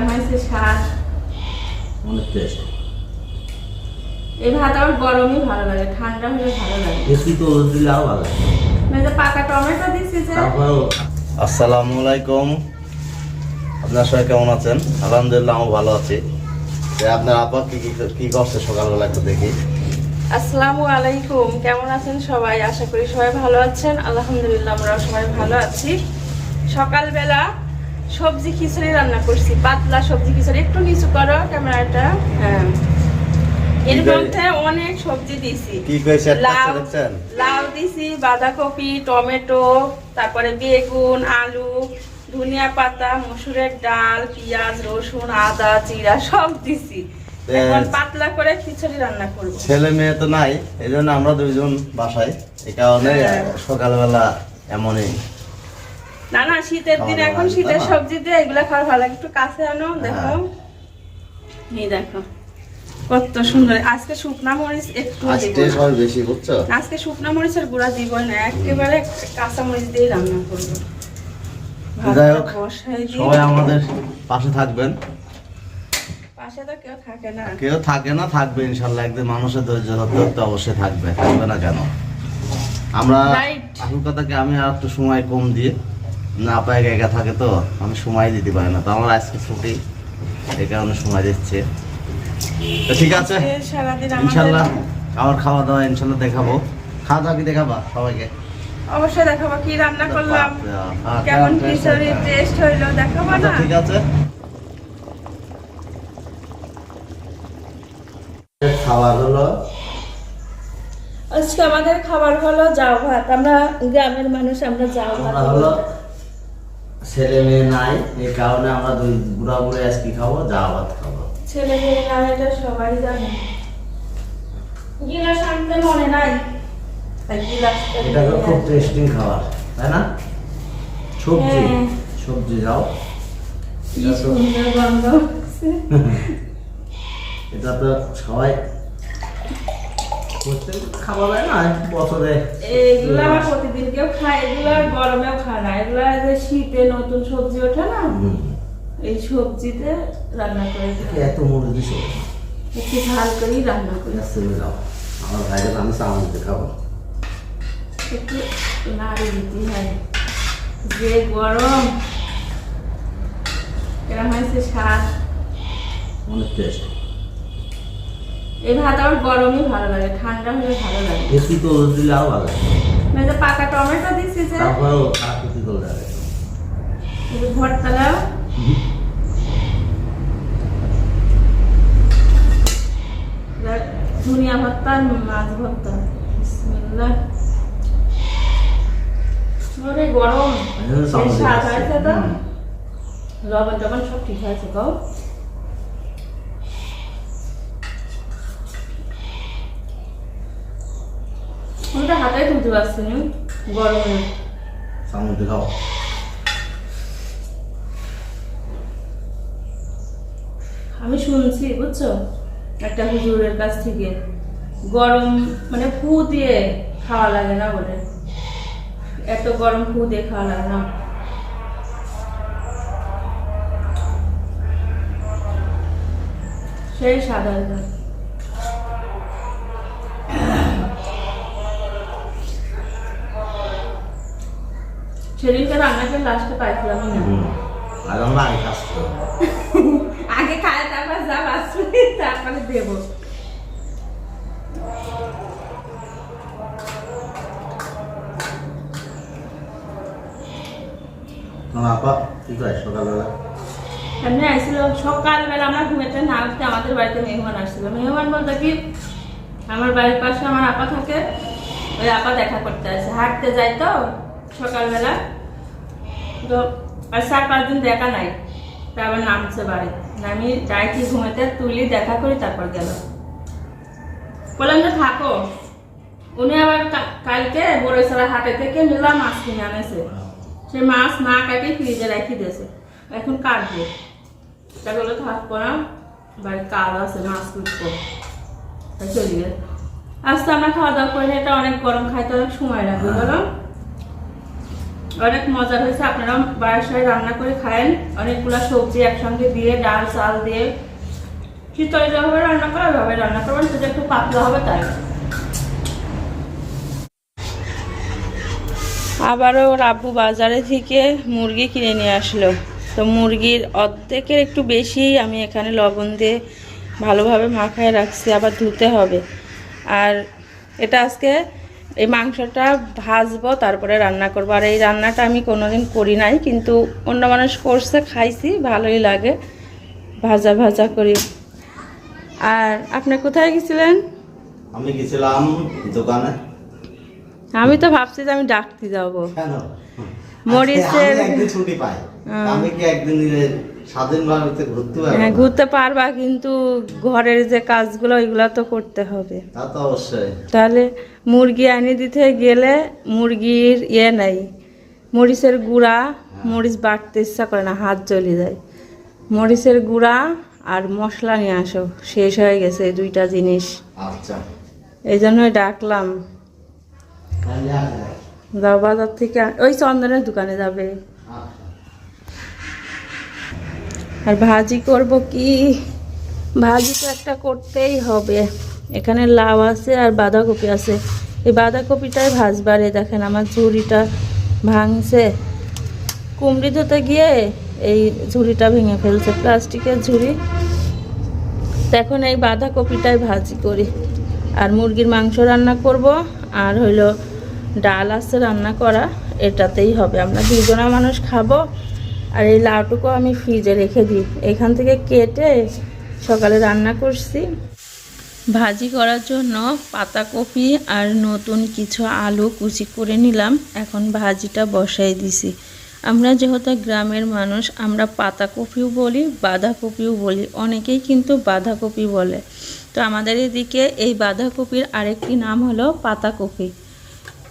কেরম হয়েছে স্বাদ অনেক টেস্ট এই ভাত আবার গরমই ভালো লাগে ঠান্ডা হলে ভালো লাগে। বেশি তো দিলে আরও ভালো লাগে। পাকা টমেটো দিচ্ছি যে। আসসালামু আলাইকুম। আপনার সবাই কেমন আছেন? আলহামদুলিল্লাহ আমি ভালো আছি। আপনার আপা কি কি কি করছে সকালবেলা একটু দেখি। আসসালামু আলাইকুম কেমন আছেন সবাই? আশা করি সবাই ভালো আছেন। আলহামদুলিল্লাহ আমরাও সবাই ভালো আছি। সকালবেলা সবজি খিচুড়ি রান্না করছি পাতলা সবজি খিচুড়ি। একটু নিচু করো ক্যামেরাটা। হ্যাঁ। এর মধ্যে অনেক সবজি দিছি। লাউ লাউ দিছি বাঁধাকপি টমেটো তারপরে বেগুন আলু ধনিয়া পাতা মসুরের ডাল পেঁয়াজ রসুন আদা জিরা সব দিছি। এখন পাতলা করে খিচুড়ি রান্না করব। ছেলে মেয়ে তো নাই এই জন্য আমরা দুইজন বাসায়। এই কারণে হ্যাঁ। সকালবেলা এমনই না না শীতের দিন এখন শীতের সবজি দিয়ে এগুলা খাওয়া ভালো। লাগে একটু কাছে আনো দেখো। হ্যাঁ। এই দেখো কত সুন্দর। আজকে শুকনা মরিচ একটু আজ দিব। টেস্ট না। হয় বেশি বুঝছ আজকে শুকনা মরিচের গুঁড়া দিব না একেবারে কাঁচা মরিচ দিয়ে রান্না করব। যাই হোক, সবাই আমাদের পাশে থাকবেন। পাশে তো কেউ থাকে না। কেউ থাকে না থাকবে ইনশাল্লাহ। একদিন মানুষের ধৈর্য ধরতে অবশ্যই থাকবে থাকবে না কেন? আমরা Right. আসল কথাকে আমি আর একটু সময় কম দিয়ে না পায় একা থাকে তো আমি সময় দিতে পারি না। তো আমার আজকে ছুটি এই কারণে সময় দিচ্ছে। তো ঠিক আছে ইনশাল্লাহ খাবার খাওয়া দাওয়া ইনশাল্লাহ দেখাবো। খাওয়া দাওয়া কি দেখাবা সবাইকে? অবশ্যই দেখাবো কি রান্না করলাম আচ্ছা, কেমন খিচুড়ির। টেস্ট হইল দেখাবো না? ঠিক আছে। খাবার হলো? আজকে আমাদের খাবার হলো জাউ ভাত। আমরা গ্রামের মানুষ আমরা জাউ ভাত হলো? ছেলে মেয়ে নাই এই কারণে আমরা দুই বুড়া বুড়ে আজকে খাব যা ভাত খাব। ছেলে মেয়ে নাম এটা সবাই জানে। গিলাস আনতে মনে নাই? এটা তো খুব টেস্টিং খাবার তাই না? সবজি হ্যাঁ। সবজি যাও। এটা তো সবাই প্রত্যেক না বছরে? এগুলো আবার প্রতিদিন কেউ খায় এগুলো গরমেও খায় না। এগুলো যে শীতে নতুন সবজি ওঠে না এই সবজিতে রান্না করে এত মুড়ি দিছো একটু ঝাল করেই রান্না করি এটা চলে যাও আমার ভাইকে আমি চাউল খাব। একটু নাড়ি দিতে হয়। যে গরম এরকম হয়েছে স্বাদ অনেক টেস্ট এই ভাত আবার গরমই ভালো লাগে ঠান্ডা হলে ভালো লাগে। বেশি তো দিলে আরও ভালো লাগে। মানে পাকা টমেটো দিচ্ছি যে। তারপরেও আর কিছু তো লাগে ভর্তাটা। ধনিয়া ভর্তা মাছ ভর্তা। বিসমিল্লাহ। ওরে গরম। আসছে। হয়েছে। তো। লবণ টবণ সব ঠিক আছে কও হাতে তুলতে পারছি না? গরমে। চাউল দিতে আমি শুনছি বুঝছ? একটা হুজুরের কাছ থেকে। গরম মানে ফু দিয়ে খাওয়া লাগে না বলে। এত গরম ফু দিয়ে খাওয়া লাগে না। সেই সাদা সেদিনকে রান্নাকে লাস্টে পাইছিলামই না আর আমরা আগে খাচ্ছি। আগে খায় তারপর যা বাঁচবে তারপরে দেবো। তোমার আপা কি করে সকালবেলা? এমনি আসছিল সকালবেলা আমরা ঘুমেতে না উঠতে আমাদের বাড়িতে মেহমান আসছিল। মেহমান বলতে কি আমার বাড়ির পাশে আমার আপা থাকে ওই আপা দেখা করতে আসে। হাঁটতে যায় তো? সকালবেলা। তো আর চার দেখা নাই। তারপর নামছে বাড়ি। আমি ডাইকি ঘুমেতে তুলি দেখা করি, তারপর গেল। বললাম যে থাকো। উনি আবার কালকে বড়েছড়া হাটে থেকে নিলাম মাছ কিনে আনেছে। সে মাছ না কাটি ফ্রিজে রাখি দিয়েছে। এখন কাটবো। তা বলে থাকব না বাড়ির কাজ আছে, মাছ কুটবো। চলে গেছে আজ তো আমরা খাওয়া দাওয়া করি এটা অনেক গরম খাইতে অনেক সময় লাগবে। বলো। অনেক মজার হয়েছে। আপনারা বাসায় রান্না করে খায়েন। অনেকগুলো সবজি একসঙ্গে দিয়ে, ডাল, চাল দিয়ে। খিচুড়ি যেভাবে রান্না করে ওইভাবে রান্না করবেন সেটা একটু পাতলা হবে তাই। আবারও ওর আব্বু বাজারে থেকে মুরগি কিনে নিয়ে আসলো। তো মুরগির অর্ধেকের একটু বেশি আমি এখানে লবণ দিয়ে ভালোভাবে মাখায় রাখছি, আবার ধুতে হবে। আর এটা আজকে এই মাংসটা ভাজবো তারপরে রান্না করব। আর এই রান্নাটা আমি কোনোদিন করি নাই কিন্তু অন্য মানুষ করছে খাইছি ভালোই লাগে ভাজা ভাজা করি। আর আপনি কোথায় গেছিলেন? আমি গেছিলাম দোকানে। আমি তো ভাবছি যে আমি ডাকতে যাব। মরিচের- ছুটি পাই। আমি কি একদিন স্বাধীনভাবে ঘুরতে পারব হ্যাঁ ঘুরতে পারবা কিন্তু ঘরের যে কাজগুলো ওইগুলো তো করতে হবে। তা তো অবশ্যই। তাহলে মুরগি এনে দিতে গেলে মুরগির ইয়ে নাই। মরিচের গুঁড়া মরিচ বাটতে ইচ্ছা করে না হাত জ্বলে যায়। মরিচের গুঁড়া আর মশলা নিয়ে আসো শেষ হয়ে গেছে দুইটা জিনিস। আচ্ছা। এই জন্যই ডাকলাম যাও বাজার থেকে ওই চন্দনের দোকানে যাবে। আচ্ছা। আর ভাজি করব কি? ভাজি তো একটা করতেই হবে। এখানে লাউ আছে আর বাঁধাকপি আছে। এই বাঁধাকপিটাই ভাজবারে দেখেন আমার ঝুড়িটা ভাঙছে। কুমড়ি ধুতে গিয়ে এই ঝুড়িটা ভেঙে ফেলছে, প্লাস্টিকের ঝুড়ি। এখন এই বাঁধাকপিটাই ভাজি করি। আর মুরগির মাংস রান্না করব, আর হইল ডাল আছে রান্না করা, এটাতেই হবে। আমরা দুজনা মানুষ খাব। আর এই লাউটুকু আমি ফ্রিজে রেখে দিই। এখান থেকে কেটে সকালে রান্না করছি। ভাজি করার জন্য পাতাকপি আর নতুন কিছু আলু কুচি করে নিলাম। এখন ভাজিটা বসাই দিছি। আমরা যেহেতু গ্রামের মানুষ, আমরা পাতাকপিও বলি, বাঁধাকপিও বলি। অনেকেই কিন্তু বাঁধাকপি বলে। তো আমাদের এদিকে এই বাঁধাকপির আরেকটি নাম হলো পাতাকপি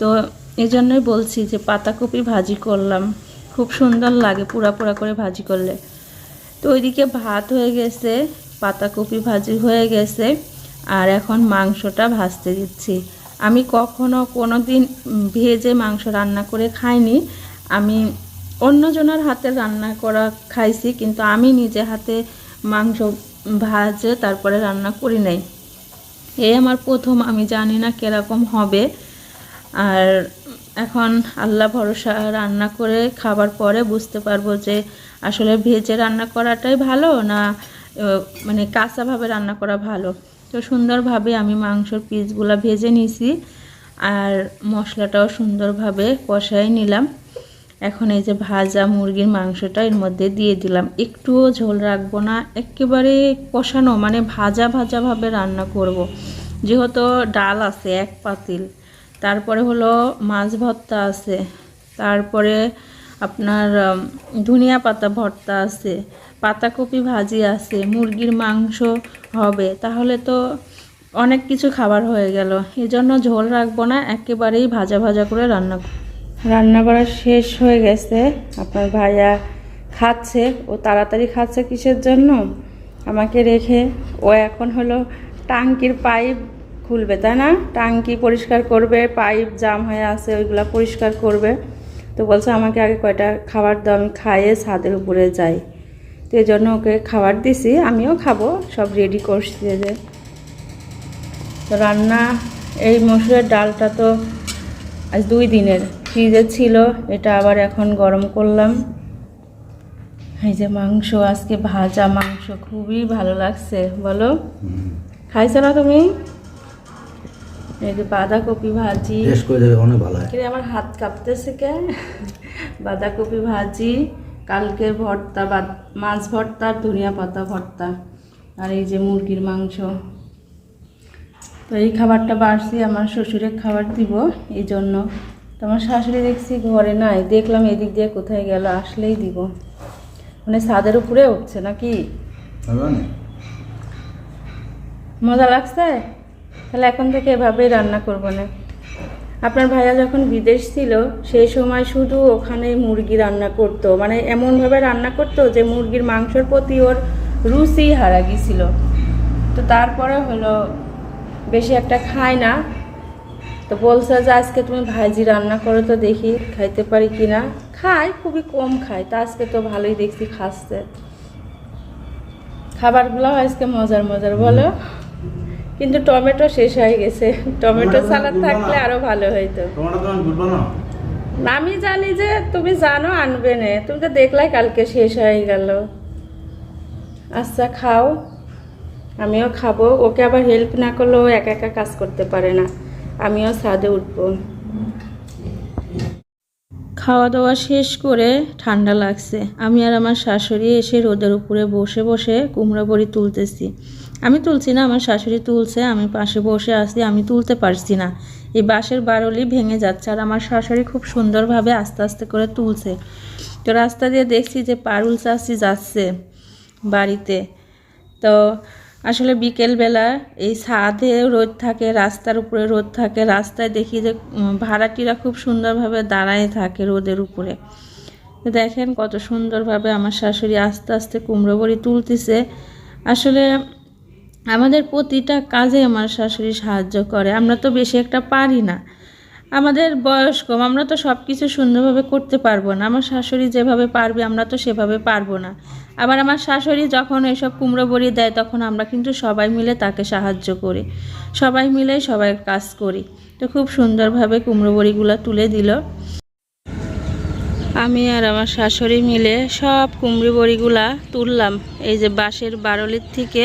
তো এই জন্যই বলছি যে পাতাকপি ভাজি করলাম। খুব সুন্দর লাগে পুরা পুরা করে ভাজি করলে। তো ওইদিকে ভাত হয়ে গেছে, পাতাকপি ভাজি হয়ে গেছে, আর এখন মাংসটা ভাজতে দিচ্ছি। আমি কখনো কোনো দিন ভেজে মাংস রান্না করে খাইনি। আমি অন্যজনের হাতে রান্না করা খাইছি, কিন্তু আমি নিজে হাতে মাংস ভাজে তারপরে রান্না করি নাই। এই আমার প্রথম, আমি জানি না কীরকম হবে। আর এখন আল্লাহ ভরসা রান্না করে খাবার পরে বুঝতে পারব যে আসলে ভেজে রান্না করাটাই ভালো না মানে কাঁচাভাবে রান্না করা ভালো। তো সুন্দরভাবে আমি মাংসর পিসগুলো ভেজে নিছি আর মশলাটাও সুন্দরভাবে কষাই নিলাম। এখন এই যে ভাজা মুরগির মাংসটা এর মধ্যে দিয়ে দিলাম। একটুও ঝোল রাখব না, একেবারে কষানো মানে ভাজা ভাজাভাবে রান্না করব। যেহেতু ডাল আছে, এক পাতিল তারপরে হলো মাছ ভর্তা আছে। তারপরে আপনার ধনিয়া পাতা ভর্তা আছে, পাতাকপি ভাজি আছে, মুরগির মাংস হবে। তাহলে তো অনেক কিছু খাবার হয়ে গেল। এই জন্য ঝোল রাখব না, একেবারেই ভাজা ভাজা করে রান্না রান্না করা শেষ হয়ে গেছে। আপনার ভাইয়া খাচ্ছে, ও তাড়াতাড়ি খাচ্ছে কিসের জন্য? আমাকে রেখে ও এখন হলো টাঙ্কির পাইপ খুলবে তাই না? টাঙ্কি পরিষ্কার করবে পাইপ জাম হয়ে আছে ওইগুলো পরিষ্কার করবে। তো বলছে আমাকে আগে কয়টা খাবার দাও আমি খাইয়ে ছাদের উপরে যাই। তো এই জন্য ওকে খাবার দিছি আমিও খাব সব রেডি করছি যে। তো রান্না এই মসুরের ডালটা তো আজ দুই দিনের ফ্রিজে ছিল এটা আবার এখন গরম করলাম। এই যে মাংস আজকে ভাজা মাংস খুবই ভালো লাগছে বলো। খাইছো না তুমি? এই যে বাঁধাকপি ভাজি। টেস্ট করে দেবে অনেক ভালো হয়। আমার হাত কাঁপতেছে কে? বাঁধাকপি ভাজি কালকের ভর্তা বা মাছ ভর্তা আর ধনিয়া পাতা ভর্তা। আর এই যে মুরগির মাংস। তো এই খাবারটা বাড়ছি আমার শ্বশুরের খাবার দিব এই জন্য। তো আমার শাশুড়ি দেখছি ঘরে নাই দেখলাম এদিক দিয়ে কোথায় গেল আসলেই দিব। মানে ছাদের উপরে উঠছে নাকি? মজা লাগছে? তাহলে এখন থেকে এভাবেই রান্না করব না। আপনার ভাইয়া যখন বিদেশ ছিল, সেই সময় শুধু ওখানে মুরগি রান্না করতো। মানে এমনভাবে রান্না করতো যে মুরগির মাংসর প্রতি ওর রুচি হারা গিয়েছিল তো তারপরে হলো, বেশি একটা খায় না। তো বলছে যে আজকে তুমি ভাজি রান্না করো তো দেখি খাইতে পারি কি না খায়, খুবই কম খায়। তা আজকে তো ভালোই দেখছি খাচ্ছে। খাবারগুলো আজকে মজার মজার, বলো? কিন্তু টমেটো শেষ হয়ে গেছে। টমেটো সালাদ থাকলে আরও ভালো হইতো। আমি জানি যে তুমি জানো আনবে না। তুমি তো দেখলাই কালকে শেষ হয়ে গেল। আচ্ছা খাও। আমিও খাব। ওকে আবার হেল্প না করলেও একা একা কাজ করতে পারে না। আমিও ছাদে উঠবো। খাওয়া দাওয়া শেষ করে ঠান্ডা লাগছে। আমি আর আমার শাশুড়ি এসে রোদের উপরে বসে বসে কুমড়ো বড়ি তুলতেছি। আমি তুলছি না, আমার শাশুড়ি তুলছে, আমি পাশে বসে আছি, আমি তুলতে পারছি না। এই বাঁশের বারলি ভেঙে যাচ্ছে আর আমার শাশুড়ি খুব সুন্দরভাবে আস্তে আস্তে করে তুলছে। তো রাস্তা দিয়ে দেখছি যে পারুল চাষি যাচ্ছে বাড়িতে। তো আসলে বিকেলবেলা এই ছাদে রোদ থাকে, রাস্তার উপরে রোদ থাকে, রাস্তায় দেখি যে ভাড়াটিরা খুব সুন্দরভাবে দাঁড়ায় থাকে রোদের উপরে। তো দেখেন কত সুন্দরভাবে আমার শাশুড়ি আস্তে আস্তে কুমড়ো বড়ি তুলতেছে। আসলে আমাদের প্রতিটা কাজে আমার শাশুড়ি সাহায্য করে, আমরা তো বেশি একটা পারি না। আমাদের বয়স কম, আমরা তো সব কিছু সুন্দরভাবে করতে পারব না। আমার শাশুড়ি যেভাবে পারবে, আমরা তো সেভাবে পারব না। আবার আমার শাশুড়ি যখন এইসব কুমড়ো বড়ি দেয়, তখন আমরা কিন্তু সবাই মিলে তাকে সাহায্য করি। সবাই মিলে সবাই কাজ করি। তো খুব সুন্দরভাবে কুমড়ো বড়িগুলো তুলে দিল। আমি আর আমার শাশুড়ি মিলে সব কুমড়ি বড়িগুলা তুললাম। এই যে বাঁশের বারলির থেকে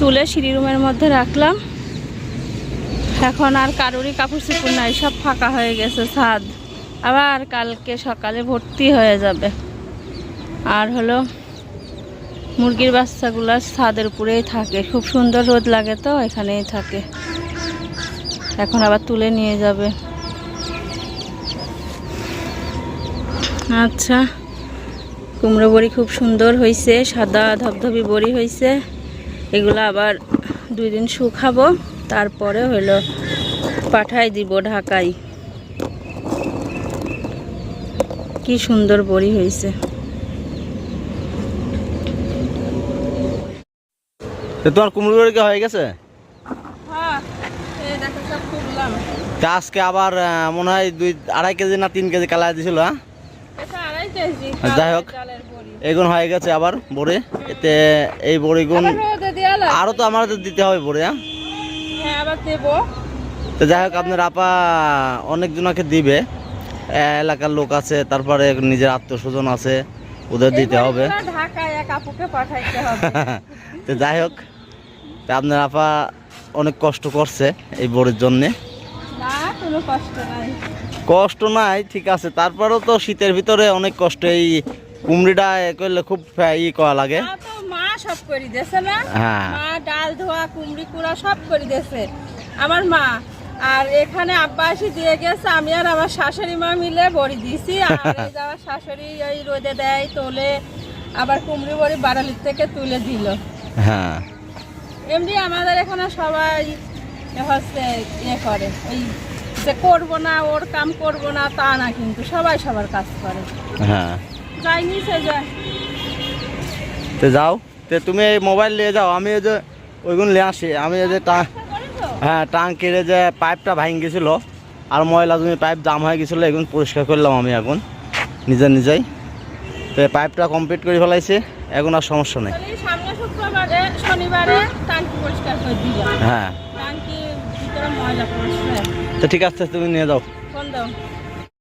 তুলে সিঁড়ি রুমের মধ্যে রাখলাম। এখন আর কারোরই কাপড় চোপড় নাই, সব ফাঁকা হয়ে গেছে ছাদ। আবার কালকে সকালে ভর্তি হয়ে যাবে। আর হলো মুরগির বাচ্চাগুলো ছাদের উপরেই থাকে। খুব সুন্দর রোদ লাগে তো, এখানেই থাকে। এখন আবার তুলে নিয়ে যাবে। আচ্ছা কুমড়ো বড়ি খুব সুন্দর হয়েছে সাদা ধবধবি বড়ি হয়েছে এগুলো আবার দুই দিন শুকাবো তারপরে হলো পাঠাই দিব ঢাকায়। কি সুন্দর বড়ি হয়েছে। তোমার কুমড়ো বড়ি কি হয়ে গেছে? হ্যাঁ আজকে আবার মনে হয় দুই আড়াই কেজি না তিন কেজি কালা দিছিল হ্যাঁ? যাই হোক। এগুন হয়ে গেছে আবার বড়ি। এতে এই বড়িগুন দেওয়া তো আমাদের দিতে হবে বড়ি হ্যাঁ? হ্যাঁ আবার দেবো। তো যাই হোক আপনার আপা অনেক জনকে দিবে এলাকার লোক আছে তারপরে নিজের আত্মীয় স্বজন আছে ওদের দিতে হবে। ঢাকায় এক আপুকে পাঠাইতে হবে। তো যাই হোক তা আপনার আপা অনেক কষ্ট করছে এই বড়ির জন্যে। কষ্ট নাই। কষ্ট নাই ঠিক আছে। তারপরেও তো শীতের ভিতরে অনেক কষ্ট এই কুমড়িটা করলে খুব ই করা লাগে। সব করে দিয়েছে না? হ্যাঁ। মা ডাল ধোয়া কুমড়ি কুড়া সব করে দিয়েছে। আমার মা। আর এখানে আব্বা এসে দিয়ে গেছে আমি আর আমার শাশুড়ি মা মিলে বড়ি দিয়েছি। আর আমার শাশুড়ি ওই রোদে দেয় তোলে আবার কুমড়ি বড়ি বাড়ালির থেকে তুলে দিল। হ্যাঁ। এমনি আমাদের এখানে সবাই হচ্ছে ইয়ে করে ওই যে করব না ওর কাম করব না তা না কিন্তু সবাই সবার কাজ করে। হ্যাঁ। যাই নিচে যায় তো যাও। তো তুমি এই মোবাইল নিয়ে যাও আমি যে ওইগুলো নিয়ে আসি। আমি যে টা- হ্যাঁ টাঙ্কির এই যে পাইপটা ভাঙ গেছিল আর ময়লা তুমি পাইপ জাম হয়ে গেছিল এখন পরিষ্কার করলাম আমি এখন নিজে নিজেই। তো পাইপটা কমপ্লিট করে ফেলাইছে এখন আর সমস্যা নেই। হ্যাঁ। তো ঠিক আছে তুমি নিয়ে যাও। দাও